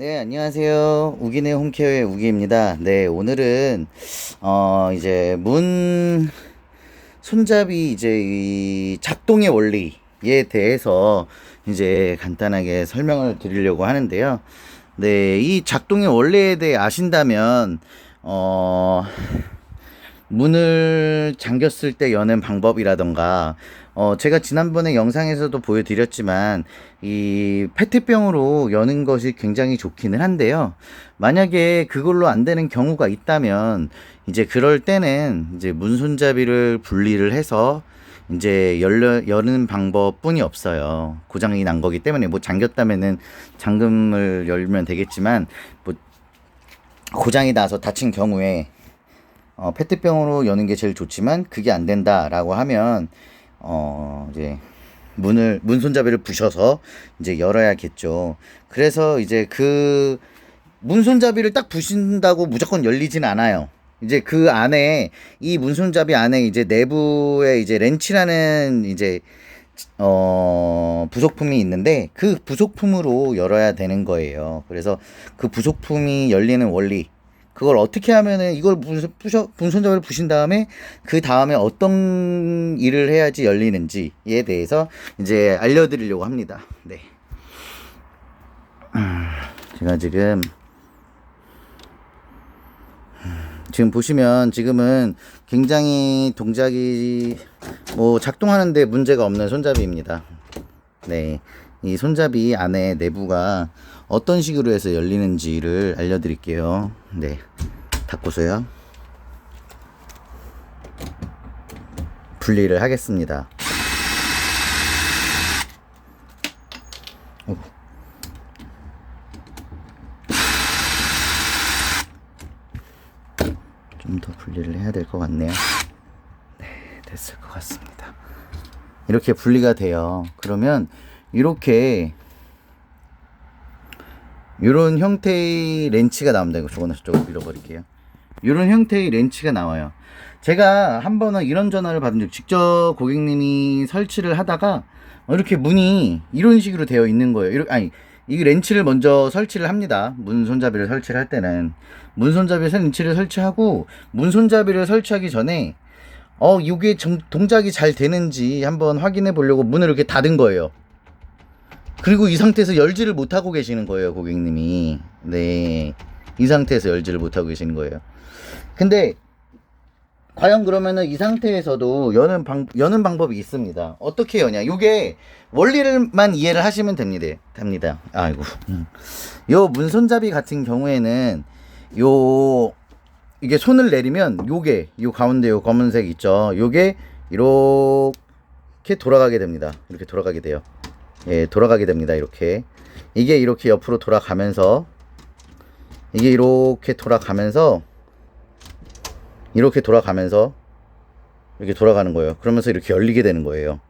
네, 안녕하세요. 우기네 홈케어의 우기입니다. 네, 오늘은, 어, 이제, 문, 손잡이, 이제, 이 작동의 원리에 대해서, 이제, 간단하게 설명을 드리려고 하는데요. 네, 이 작동의 원리에 대해 아신다면, 어, 문을 잠겼을 때 여는 방법이라던가, 어, 제가 지난번에 영상에서도 보여드렸지만, 이 페트병으로 여는 것이 굉장히 좋기는 한데요. 만약에 그걸로 안 되는 경우가 있다면, 이제 그럴 때는 이제 문 손잡이를 분리를 해서, 이제 열려, 여는 방법뿐이 없어요. 고장이 난 거기 때문에, 뭐 잠겼다면은 잠금을 열면 되겠지만, 뭐, 고장이 나서 다친 경우에, 어, 페트병으로 여는 게 제일 좋지만 그게 안 된다라고 하면 어 이제 문을 문 손잡이를 부셔서 이제 열어야겠죠. 그래서 이제 그 문 손잡이를 딱 부신다고 무조건 열리진 않아요. 이제 그 안에 이 문 손잡이 안에 이제 내부에 이제 렌치라는 이제 어 부속품이 있는데 그 부속품으로 열어야 되는 거예요. 그래서 그 부속품이 열리는 원리 그걸 어떻게 하면은 이걸 문, 부셔, 문손잡이를 부신 다음에 그 다음에 어떤 일을 해야지 열리는지에 대해서 이제 알려드리려고 합니다. 네. 음, 제가 지금 음, 지금 보시면 지금은 굉장히 동작이 뭐 작동하는데 문제가 없는 손잡이입니다. 네. 이 손잡이 안에 내부가 어떤 식으로 해서 열리는지를 알려드릴게요. 네. 닫고서요. 분리를 하겠습니다. 좀더 분리를 해야 될 것 같네요. 네, 됐을 것 같습니다. 이렇게 분리가 돼요. 그러면 이렇게 이런 형태의 렌치가 나옵니다. 이거 저거는 저쪽으로 밀어버릴게요. 이런 형태의 렌치가 나와요. 제가 한 번은 이런 전화를 받은 적 직접 고객님이 설치를 하다가 이렇게 문이 이런 식으로 되어 있는 거예요. 이렇게 아니 이 렌치를 먼저 설치를 합니다. 문 손잡이를 설치를 할 때는 문 손잡이 렌치를 설치하고 문 손잡이를 설치하기 전에 어 이게 정- 동작이 잘 되는지 한번 확인해 보려고 문을 이렇게 닫은 거예요. 그리고 이 상태에서 열지를 못하고 계시는 거예요, 고객님이. 네. 이 상태에서 열지를 못하고 계시는 거예요. 근데, 과연 그러면은 이 상태에서도 여는 방, 여는 방법이 있습니다. 어떻게 여냐. 요게 원리를만 이해를 하시면 됩니다. 됩니다. 아이고. 음. 요 문손잡이 같은 경우에는 요, 이게 손을 내리면 요게, 요 가운데 요 검은색 있죠. 요게 이렇게 돌아가게 됩니다. 이렇게 돌아가게 돼요. 예, 돌아가게 됩니다. 이렇게. 이게 이렇게 옆으로 돌아가면서 이게 이렇게 돌아가면서 이렇게 돌아가면서 이렇게 돌아가는 거예요. 그러면서 이렇게 열리게 되는 거예요.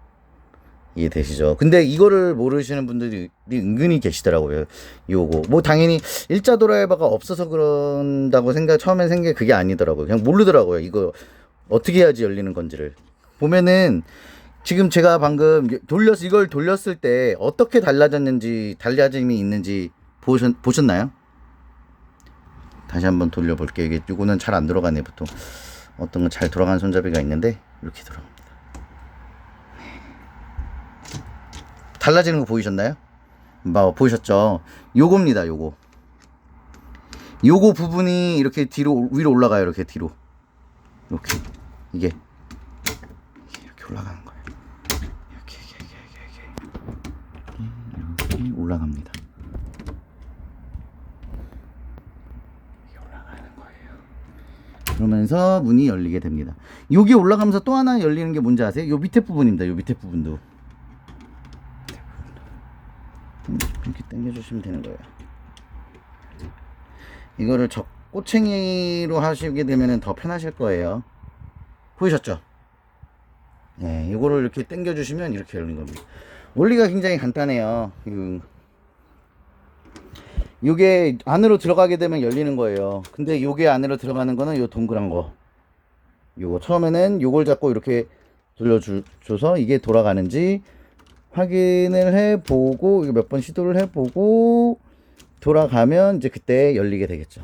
이해되시죠? 근데 이거를 모르시는 분들이 은근히 계시더라고요. 요거. 뭐 당연히 일자 드라이버가 없어서 그런다고 생각 처음엔 생각이 그게 아니더라고요. 그냥 모르더라고요. 이거 어떻게 해야지 열리는 건지를. 보면은 지금 제가 방금 돌렸 이걸 돌렸을 때 어떻게 달라졌는지 달라짐이 있는지 보셨 보셨나요? 다시 한번 돌려볼게요. 이게 이거는 잘 안 들어가네 보통 어떤 건 잘 돌아가는 손잡이가 있는데 이렇게 들어갑니다. 달라지는 거 보이셨나요? 뭐 보이셨죠? 요겁니다. 요거. 요거 부분이 이렇게 뒤로 위로 올라가요. 이렇게 뒤로. 이렇게 이게 이렇게 올라가는 거예요. 이렇게 이렇게 이렇게 이렇게 이렇게 올라갑니다. 이게 올라가는 거예요. 그러면서 문이 열리게 됩니다. 여기 올라가면서 또 하나 열리는 게 뭔지 아세요? 요 밑에 부분입니다. 요 밑에 부분도. 이렇게 당겨주시면 되는 거예요. 이거를 저 꼬챙이로 하시게 되면 더 편하실 거예요. 보이셨죠? 네, 이거를 이렇게 당겨주시면 이렇게 열리는 겁니다. 원리가 굉장히 간단해요. 그, 요게 안으로 들어가게 되면 열리는 거예요. 근데 요게 안으로 들어가는 거는 요 동그란 거. 요거 처음에는 요걸 잡고 이렇게 돌려줘서 이게 돌아가는지 확인을 해보고 몇 번 시도를 해보고 돌아가면 이제 그때 열리게 되겠죠.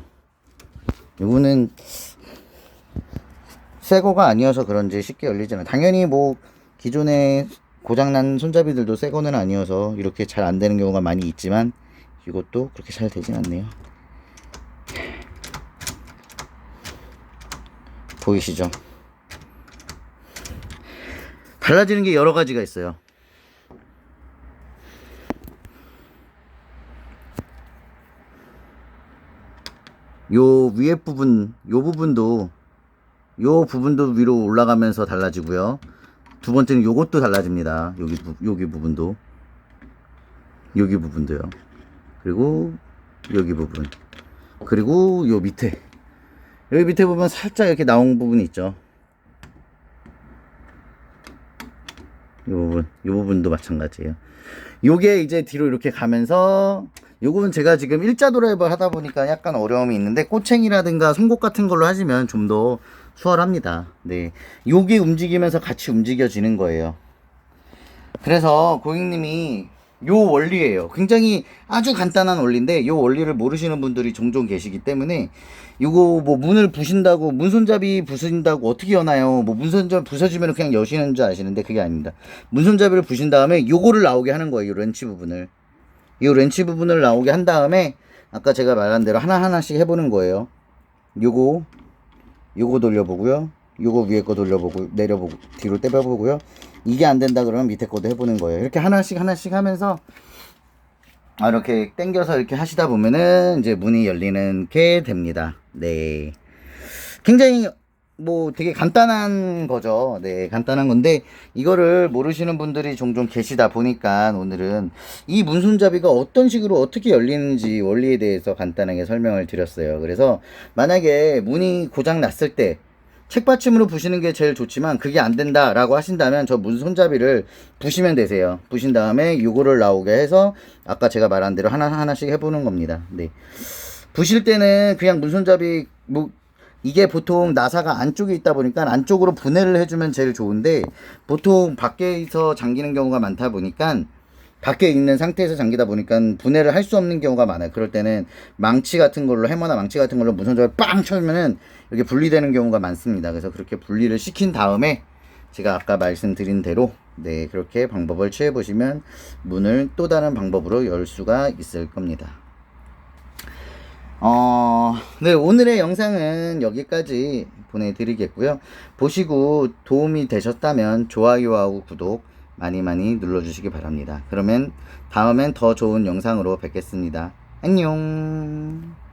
요거는 새 거가 아니어서 그런지 쉽게 열리지는 당연히 뭐 기존에 고장난 손잡이들도 새 거는 아니어서 이렇게 잘 안 되는 경우가 많이 있지만 이것도 그렇게 잘 되진 않네요. 보이시죠? 달라지는 게 여러 가지가 있어요. 요 위에 부분, 요 부분도 요 부분도 위로 올라가면서 달라지고요. 두 번째는 요것도 달라집니다. 여기 부, 여기 부분도 여기 부분도요. 그리고 여기 부분 그리고 요 밑에 여기 밑에 보면 살짝 이렇게 나온 부분이 있죠. 이 부분, 이 부분도 마찬가지예요. 요게 이제 뒤로 이렇게 가면서 요거는 제가 지금 일자 드라이브 하다 보니까 약간 어려움이 있는데 꼬챙이라든가 송곳 같은 걸로 하시면 좀 더 수월합니다. 네. 요게 움직이면서 같이 움직여지는 거예요. 그래서 고객님이 요 원리예요. 굉장히 아주 간단한 원리인데 요 원리를 모르시는 분들이 종종 계시기 때문에 요거 뭐 문을 부신다고 문손잡이 부신다고 어떻게 여나요? 뭐 문손잡이 부서지면 그냥 여시는 줄 아시는데 그게 아닙니다. 문손잡이를 부신 다음에 요거를 나오게 하는 거예요. 요 렌치 부분을. 요 렌치 부분을 나오게 한 다음에 아까 제가 말한 대로 하나하나씩 해보는 거예요. 요거 요거 돌려보고요. 요거 위에 거 돌려보고 내려보고 뒤로 떼봐보고요. 이게 안 된다 그러면 밑에 거도 해보는 거예요. 이렇게 하나씩 하나씩 하면서 아, 이렇게 당겨서 이렇게 하시다 보면은 이제 문이 열리는 게 됩니다. 네. 굉장히 뭐 되게 간단한 거죠. 네, 간단한 건데 이거를 모르시는 분들이 종종 계시다 보니까 오늘은 이 문손잡이가 어떤 식으로 어떻게 열리는지 원리에 대해서 간단하게 설명을 드렸어요. 그래서 만약에 문이 고장 났을 때 책받침으로 부시는 게 제일 좋지만 그게 안 된다라고 하신다면 저 문 손잡이를 부시면 되세요. 부신 다음에 요거를 나오게 해서 아까 제가 말한 대로 하나 하나씩 해보는 겁니다. 네. 부실 때는 그냥 문 손잡이 뭐 이게 보통 나사가 안쪽에 있다 보니까 안쪽으로 분해를 해주면 제일 좋은데 보통 밖에서 잠기는 경우가 많다 보니까 밖에 있는 상태에서 잠기다 보니까 분해를 할 수 없는 경우가 많아요. 그럴 때는 망치 같은 걸로 해머나 망치 같은 걸로 무선적으로 빵 쳐주면은 이렇게 분리되는 경우가 많습니다. 그래서 그렇게 분리를 시킨 다음에 제가 아까 말씀드린 대로 네 그렇게 방법을 취해 보시면 문을 또 다른 방법으로 열 수가 있을 겁니다. 어, 네, 오늘의 영상은 여기까지 보내드리겠고요. 보시고 도움이 되셨다면 좋아요하고 구독 많이 많이 눌러주시기 바랍니다. 그러면 다음엔 더 좋은 영상으로 뵙겠습니다. 안녕!